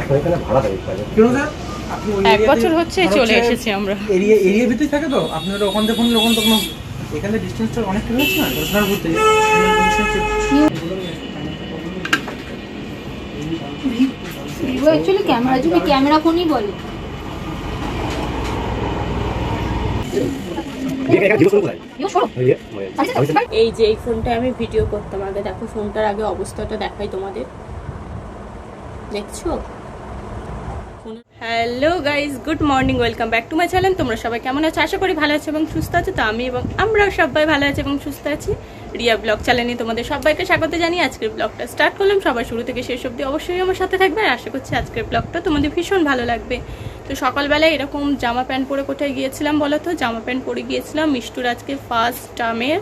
এখন এখানে ভাড়া থাকি কেন স্যার? এক বছর হচ্ছে চলে এসেছি আমরা। এরিয়া এরিয়ার ভিতরে থাকে তো? আপনি ওখান থেকে ফোন ওখান থেকে এখানে ডিস্টেন্সটা অনেকটা হচ্ছে না? দশটার ঘুরতে ভিভো অ্যাকচুয়ালি ক্যামেরা ক্যামেরা ফোনই বলে। এই যে এই ফোনটা আমি ভিডিও করতাম আগে দেখো ফোনটার আগে অবস্থাটা দেখাই তোমাদের। দেখছ? Hello guys good morning welcome back to my channel তোমরা সবাই কেমন আছো? আশা করি ভালো আছো এবং সুস্থ আছো। তো আমি এবং আমরা সবাই ভালো আছি এবং সুস্থ আছি। রিয়া ব্লগ চ্যানেলে তোমাদের সবাইকে স্বাগত জানিয়ে আজকের ব্লগটা স্টার্ট করলাম। সবাই শুরু থেকে শেষ অবধি অবশ্যই আমার সাথে থাকবে। আর আশা করছি আজকের ব্লগটা তোমাদের ভীষণ ভালো লাগবে। তো সকালবেলায় এরকম জামা প্যান্ট পরে কোথায় গিয়েছিলাম বলো তো? জামা প্যান্ট পরে গিয়েছিলাম। মিষ্টুর আজকে ফার্স্ট টার্মের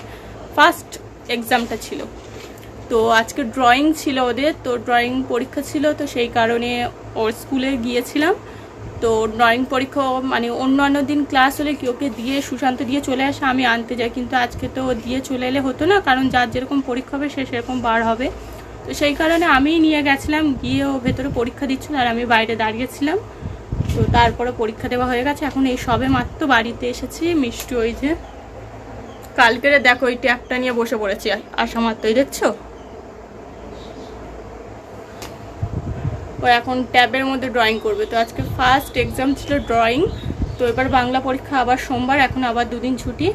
ফার্স্ট এক্সামটা ছিল। তো আজকে ড্রয়িং ছিল ওদের, তো ড্রয়িং পরীক্ষা ছিল, তো সেই কারণে ওর স্কুলে গিয়েছিলাম। তো ড্রয়িং পরীক্ষা মানে অন্যান্য দিন ক্লাস হলে কি ওকে দিয়ে, সুশান্ত দিয়ে চলে আসে, আমি আনতে যাই। কিন্তু আজকে তো দিয়ে চলে এলে হতো না, কারণ যার যেরকম পরীক্ষা হবে সে সেরকম বার হবে। তো সেই কারণে আমিই নিয়ে গেছিলাম, গিয়ে ও ভেতরে পরীক্ষা দিচ্ছিল আর আমি বাইরে দাঁড়িয়েছিলাম। তো তারপরে পরীক্ষা দেওয়া হয়ে গেছে। এখন এই সবে মাত্র বাড়িতে এসেছি মিষ্টি, ওই যে। কালকের দেখো ওই ট্যাপটা নিয়ে বসে পড়েছি আসা মাত্রই দেখছ? ও এখন ট্যাবের মধ্যে ড্রয়িং করবে। তো আজকে ফার্স্ট এক্সাম ছিল ড্রয়িং তো এবার বাংলা পরীক্ষা আবার সোমবার, এখন আবার দুদিন ছুটি।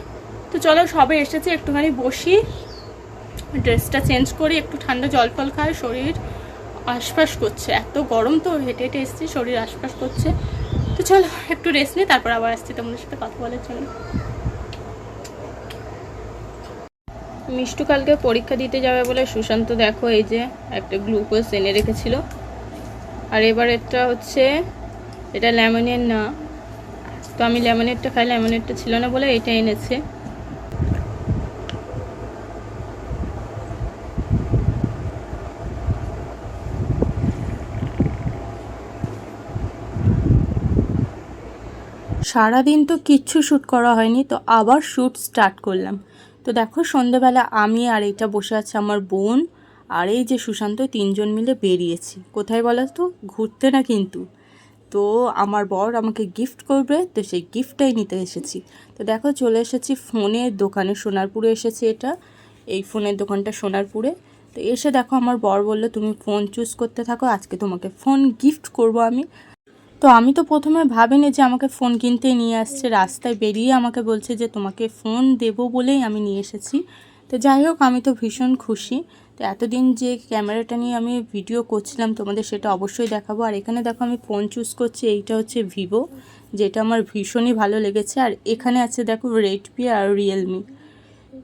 তো চলো সবে এসেছে, একটুখানি বসি ড্রেসটা চেঞ্জ করি, একটু ঠান্ডা জল ফল খাই, শরীর আশপাশ করছে। এত গরম তো, হেঁটে হেঁটে এসছি, শরীর আশপাশ করছে। তো চলো, একটু রেস্ট নিই, তারপর আবার আসছি তোমাদের সাথে কথা বলার জন্য। মিষ্টু কালকে পরীক্ষা দিতে যাবে বলে সুশান্ত দেখো, এই যে একটা গ্লুকোজ এনে রেখেছিল। আর এবার এটা হচ্ছে, এটা লেমনের না। তো আমি লেমনেরটা খাই, লেমনেরটা ছিল না বলে এটা এনেছে। সারাদিন তো কিচ্ছু শ্যুট করা হয়নি, তো আবার শ্যুট স্টার্ট করলাম। তো দেখো সন্ধেবেলা আমি আর এটা বসে আছে আমার বোন। আর এই যে সুশান্ত তিনজন মিলে বেরিয়েছি। কোথায় বলো তো ঘুরতে না কিন্তু। তো আমার বর আমাকে গিফট করবে, তো সেই গিফটটাই নিতে এসেছি। তো দেখো চলে এসেছি ফোনের দোকানে, সোনারপুরে এসেছি এটা। এই ফোনের দোকানটা সোনারপুরে। তো এসে দেখো আমার বর বলল, তুমি ফোন চুজ করতে থাকো, আজকে তোমাকে ফোন গিফট করব আমি। তো আমি তো প্রথমে ভাবিনি যে আমাকে ফোন কিনতে নিয়ে আসছে। রাস্তায় বেরিয়ে আমাকে বলছে যে তোমাকে ফোন দেব বলেই আমি নিয়ে এসেছি। তো যাই হোক, আমি তো ভীষণ খুশি। তো এতদিন যে ক্যামেরাটা নিয়ে আমি ভিডিও করছিলাম তোমাদের সেটা অবশ্যই দেখাবো। আর এখানে দেখো আমি ফোন চুজ করছি, এইটা হচ্ছে ভিভো, যেটা আমার ভীষণই ভালো লেগেছে। আর এখানে আছে দেখো রেডমি আর রিয়েলমি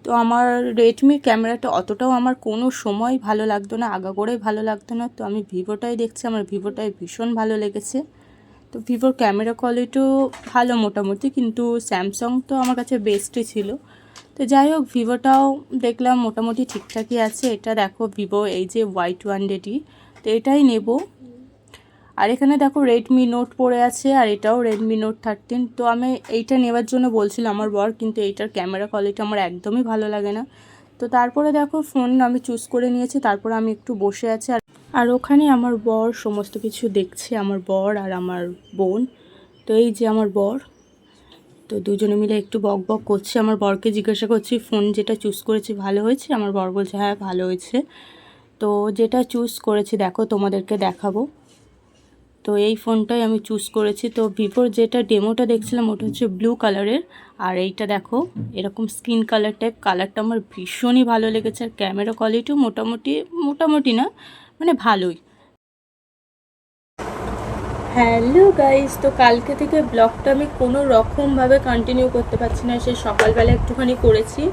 তো আমার রেডমির ক্যামেরাটা অতটাও আমার কোনো সময় ভালো লাগতো না, আগাগোড়াই ভালো লাগতো না। তো আমি ভিভোটাই দেখছি, আমার ভিভোটাই ভীষণ ভালো লেগেছে। তো ভিভোর ক্যামেরা কোয়ালিটিও ভালো মোটামুটি, কিন্তু স্যামসাং তো আমার কাছে বেস্টই ছিল। তো যাই হোক, ভিভোটাও দেখলাম মোটামুটি ঠিকঠাকই আছে। এটা দেখো ভিভো, এই যে ওয়াই টু হান্ড্রেডই তো এটাই নেব। আর এখানে দেখো রেডমি নোট পড়ে আছে, আর এটাও রেডমি নোট থার্টিন। তো আমি এইটা নেওয়ার জন্য বলছিলাম আমার বর, কিন্তু এইটার ক্যামেরা কোয়ালিটি আমার একদমই ভালো লাগে না। তো তারপরে দেখো ফোন আমি চুজ করে নিয়েছি, তারপরে আমি একটু বসে আছি। আর আর ওখানে আমার বর সমস্ত কিছু দেখছে, আমার বর আর আমার বোন। তো এই যে আমার বর তো দুজনে মিলে একটু বক বক করছে। আমার বরকে জিজ্ঞাসা করছি, ফোন যেটা চুজ করেছি ভালো হয়েছে? আমার বর বলছে হ্যাঁ ভালো হয়েছে। তো যেটা চুজ করেছি, দেখো, তোমাদেরকে দেখাবো। তো এই ফোনটাই আমি চুজ করেছি। তো ভিভোর যেটা ডেমোটা দেখছিলাম, ওটা হচ্ছে ব্লু কালারের আর এইটা দেখো, এরকম স্কিন কালার টাইপ কালারটা আমার ভীষণই ভালো লেগেছে। আর ক্যামেরা কোয়ালিটিও মোটামুটি মোটামুটি না মানে ভালোই। হ্যালো গাইস, তো কালকে থেকে ব্লগটা আমি কোনো রকমভাবে কন্টিনিউ করতে পারছি না। সে সকালবেলা একটুখানি করেছি,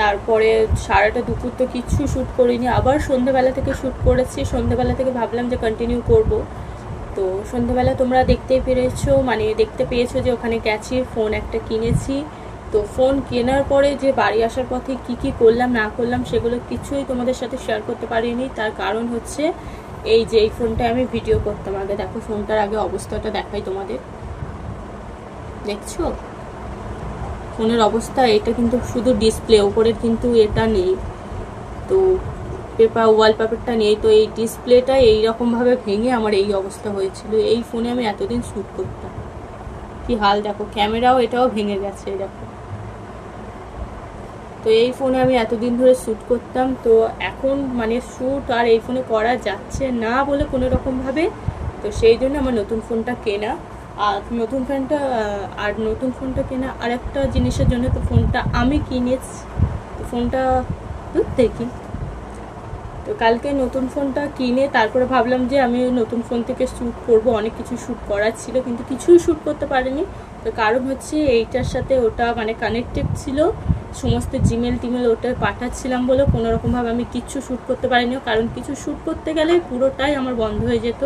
তারপরে সারাটা দুপুর তো কিচ্ছু শ্যুট করিনি, আবার সন্ধেবেলা থেকে শ্যুট করেছি। সন্ধেবেলা থেকে ভাবলাম যে কন্টিনিউ করব। তো সন্ধেবেলা তোমরা দেখতেই পেরেছ মানে দেখতে পেয়েছ যে ওখানে গেছি ফোন একটা কিনেছি। তো ফোন কেনার পরে যে বাড়ি আসার পথে কি কি করলাম, না করলাম, সেগুলো কিছুই তোমাদের সাথে শেয়ার করতে পারিনি। তার কারণ হচ্ছে এই যে, এই ফোনটা আমি ভিডিও করতাম। আগে দেখো ফোনটার আগে অবস্থাটা দেখাই তোমাদের। দেখছ? ফোনের অবস্থা, এটা কিন্তু শুধু ডিসপ্লে ওপরের কিন্তু এটা নেই। তো পেপার ওয়ালপেপারটা নেই। তো এই ডিসপ্লেটা এইরকমভাবে ভেঙে আমার এই অবস্থা হয়েছিল। এই ফোনে আমি এতদিন শ্যুট করতাম। কি হাল দেখো ক্যামেরাও এটাও ভেঙে গেছে, দেখো। তো এই ফোনে আমি এতদিন ধরে শ্যুট করতাম, তো এখন মানে শ্যুট আর এই ফোনে করা যাচ্ছে না বলে কোনো রকমভাবে তো সেই জন্য আমার নতুন ফোনটা কেনা। আর নতুন ফোনটা আর নতুন ফোনটা কেনা আর একটা জিনিসের জন্য তো ফোনটা আমি কিনেছি। তো ফোনটা দুধ দেখি তো কালকে নতুন ফোনটা কিনে তারপরে ভাবলাম যে আমি নতুন ফোন থেকে শ্যুট করব, অনেক কিছু শ্যুট করার ছিল কিন্তু কিছুই শ্যুট করতে পারিনি। তো কারণ হচ্ছে এইটার সাথে ওটা মানে কানেক্টেড ছিল। সমস্ত জিমেল টিমেল ওটা পাঠাচ্ছিলাম বলে কোনো রকমভাবে আমি কিচ্ছু শ্যুট করতে পারিনি। কারণ কিছু শ্যুট করতে গেলে পুরোটাই আমার বন্ধ হয়ে যেত।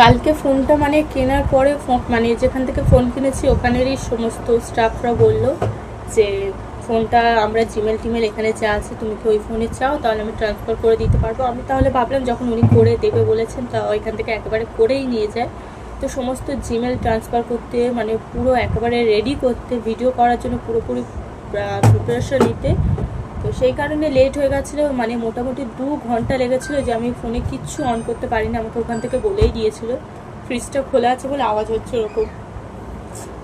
কালকে ফোনটা মানে কেনার পরে মানে যেখান থেকে ফোন কিনেছি, ওখানেরই সমস্ত স্টাফরা বলল যে ফোনটা আমরা জিমেল টিমেল এখানে যা আছে, তুমি কি ওই ফোনে চাও? তাহলে আমি ট্রান্সফার করে দিতে পারব। আমি তাহলে ভাবলাম, যখন উনি করে দেবে বলেছেন, তা ওইখান থেকে একেবারে করেই নিয়ে যায়। তো সমস্ত জিমেল ট্রান্সফার করতে মানে পুরো একেবারে রেডি করতে ভিডিও করার জন্য পুরোপুরি প্রিপারেশন নিতে। তো সেই কারণে লেট হয়ে গেছিল মানে মোটামুটি দু ঘণ্টা লেগেছিলো যে আমি ফোনে কিচ্ছু অন করতে পারিনি, আমাকে ওখান থেকে বলেই দিয়েছিল। ফ্রিজটা খোলা আছে বলে আওয়াজ হচ্ছে ওরকম।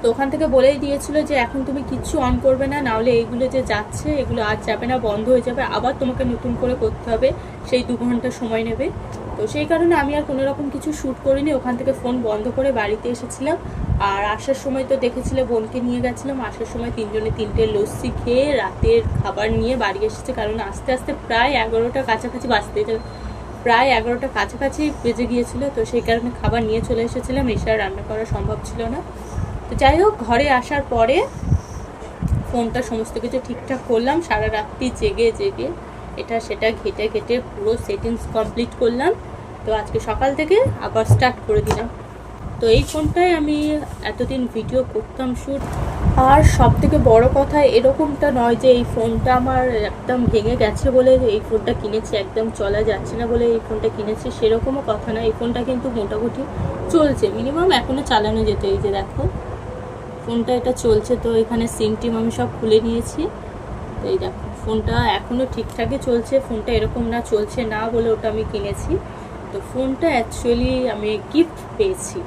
তো ওখান থেকে বলেই দিয়েছিল যে এখন তুমি কিচ্ছু অন করবে না নাহলে এইগুলো যে যাচ্ছে, এগুলো আর যাবে না, বন্ধ হয়ে যাবে, আবার তোমাকে নতুন করে করতে হবে, সেই দু ঘণ্টা সময় নেবে। তো সেই কারণে আমি আর কোনো রকম কিছু শ্যুট করিনি। ওখান থেকে ফোন বন্ধ করে বাড়িতে এসেছিলাম। আর আসার সময় তো দেখেছিলে, বোনকে নিয়ে গেছিলাম। আসার সময় তিনজনে তিনটে লস্যি খেয়ে রাতের খাবার নিয়ে বাড়ি এসেছে। কারণ আস্তে আস্তে প্রায় এগারোটা কাছাকাছি বাঁচতে প্রায় এগারোটা কাছাকাছি বেজে গিয়েছিল। তো সেই কারণে খাবার নিয়ে চলে এসেছিলাম। এসে রান্না করা সম্ভব ছিল না। তো যাই হোক, ঘরে আসার পরে ফোনটা সমস্ত কিছু ঠিকঠাক করলাম। সারা রাত্রি জেগে জেগে এটা সেটা ঘেটে ঘেটে পুরো সেটিংস কমপ্লিট করলাম। তো আজকে সকাল থেকে আবার স্টার্ট করে দিলাম। তো এই ফোনটায় আমি এতদিন ভিডিও করতাম শ্যুট আর সব থেকে বড় কথা এরকমটা নয় যে এই ফোনটা আমার একদম ভেঙে গেছে বলে এই ফোনটা কিনেছি, একদম চলা যাচ্ছে না বলে এই ফোনটা কিনেছি, সেরকমও কথা না। এই ফোনটা কিন্তু মোটামুটি চলছে। মিনিমাম এখনও চালানো যেত। এই যে দেখো, ফোনটা এটা চলছে তো এখানে সিম টিম আমি সব খুলে নিয়েছি। এই দেখো, ফোনটা এখনও ঠিকঠাকই চলছে। ফোনটা এরকম না, চলছে না বলে ওটা আমি কিনেছি। তো ফোনটা অ্যাকচুয়ালি আমি গিফট পেয়েছি।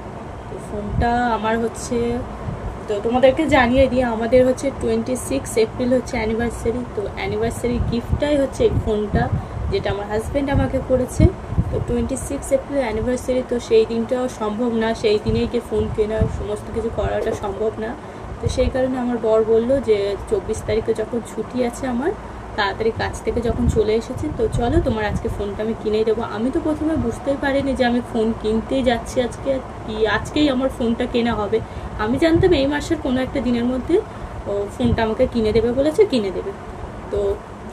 তো ফোনটা আমার হচ্ছে, তো তোমাদেরকে জানিয়ে দিই, আমাদের হচ্ছে টোয়েন্টি সিক্স এপ্রিল হচ্ছে অ্যানিভার্সারি তো অ্যানিভার্সারি গিফটটাই হচ্ছে এই ফোনটা, যেটা আমার হাজব্যান্ড আমাকে করেছে। তো টোয়েন্টি সিক্স এপ্রিল অ্যানিভার্সারি তো সেই দিনটাও সম্ভব না, সেই দিনেই যে ফোন কেনা, সমস্ত কিছু করাটা সম্ভব না। তো সেই কারণে আমার বর বলল যে চব্বিশ তারিখে যখন ছুটি আছে আমার তাড়াতাড়ি কাছ থেকে যখন চলে এসেছে, তো চলো তোমার আজকে ফোনটা আমি কিনেই দেবো। আমি তো প্রথমে বুঝতেই পারিনি যে আমি ফোন কিনতেই যাচ্ছি আজকে, কি আজকেই আমার ফোনটা কেনা হবে। আমি জানতাম এই মাসের কোনো একটা দিনের মধ্যে ও ফোনটা আমাকে কিনে দেবে বলেছে, কিনে দেবে। তো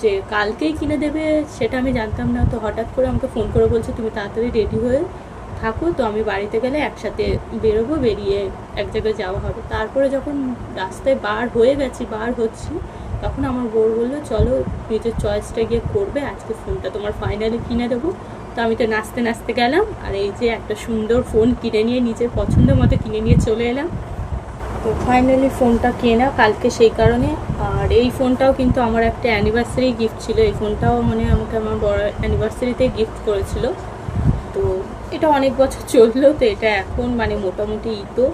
যে কালকেই কিনে দেবে সেটা আমি জানতাম না, তো হঠাৎ করে আমাকে ফোন করে বলছে, তুমি তাড়াতাড়ি রেডি হয়ে থাকো, তো আমি বাড়িতে গেলে একসাথে বেরোবো, বেরিয়ে এক জায়গায় যাওয়া হবে। তারপরে যখন রাস্তায় বার হয়ে গেছি, বার হচ্ছি তখন আমার বউ বলল, চলো, নিজের চয়েসটা গিয়ে করবে, আজকে ফোনটা তোমার ফাইনালি কিনে দেবো। তো আমি তো নাচতে নাচতে গেলাম, আর এই যে একটা সুন্দর ফোন কিনে নিয়ে নিজের পছন্দ মতো কিনে নিয়ে চলে এলাম। তো ফাইনালি ফোনটা কেনা কালকে সেই কারণে। আর এই ফোনটাও কিন্তু আমার একটা অ্যানিভার্সারি গিফট ছিল। এই ফোনটাও মানে আমাকে আমার বড় অ্যানিভার্সারিতে গিফট করেছিল। তো এটা অনেক বছর চলল, তো এটা এখন মানে মোটামুটি ইতো।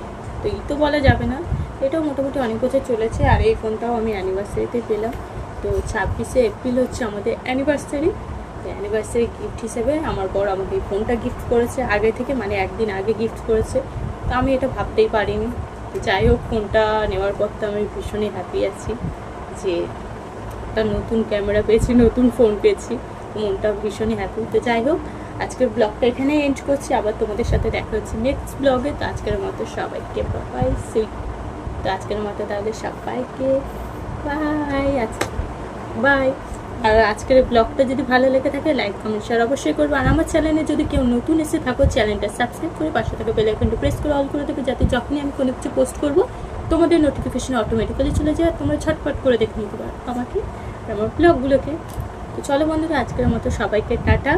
তো ইতো বলা যাবে না। এটাও মোটামুটি অনেক বছর চলেছে, আর এই ফোনটাও আমি অ্যানিভার্সারিতে পেলাম। তো ছাব্বিশে এপ্রিল হচ্ছে আমাদের অ্যানিভার্সারি অ্যানিভার্সারি গিফট হিসেবে আমার বড় আমাকে এই ফোনটা গিফট করেছে, আগে থেকে মানে একদিন আগে গিফট করেছে। তো আমি এটা ভাবতেই পারিনি। যাই হোক, ফোনটা নেওয়ার পর তো আমি ভীষণই হ্যাপি আছি যে একটা নতুন ক্যামেরা পেয়েছি, নতুন ফোন পেয়েছি। মনটা ভীষণই হ্যাপি তো যাই হোক, আজকের ব্লগটা এখানে এন্ড করছি। আবার তোমাদের সাথে দেখা হচ্ছে নেক্সট ব্লগে তো আজকের মতো সবাইকে বাই সুইট তো আজকের মতো তাহলে সবাইকে বাই আজকে বাই আর আজকের ব্লগটা যদি ভালো লেগে থাকে লাইক কমেন্ট শেয়ার অবশ্যই করব। আর আমার চ্যানেলে যদি কেউ নতুন এসে থাকো চ্যানেলটা সাবস্ক্রাইব করে পাশে থাকা বেল আইকনটা প্রেস করে অল করে দেবে, যাতে যখনই আমি কোনো কিছু পোস্ট করব, তোমাদের নোটিফিকেশন অটোমেটিক্যালি চলে যায় তোমরা ঝটপট করে দেখে নিতে পারো আমাকে আর আমার ব্লগগুলোকে তো চলো বন্ধুরা, আজকের মতো সবাইকে টাটা।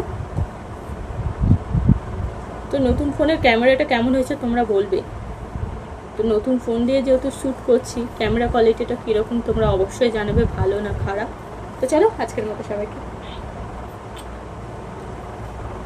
তো নতুন ফোনের ক্যামেরাটা কেমন হয়েছে তোমরা বলবে। তো নতুন ফোন দিয়ে যেহেতু শ্যুট করছি ক্যামেরা কোয়ালিটিটা কীরকম তোমরা অবশ্যই জানাবে, ভালো না খারাপ? তো চলো, আজকের মতো সবাইকে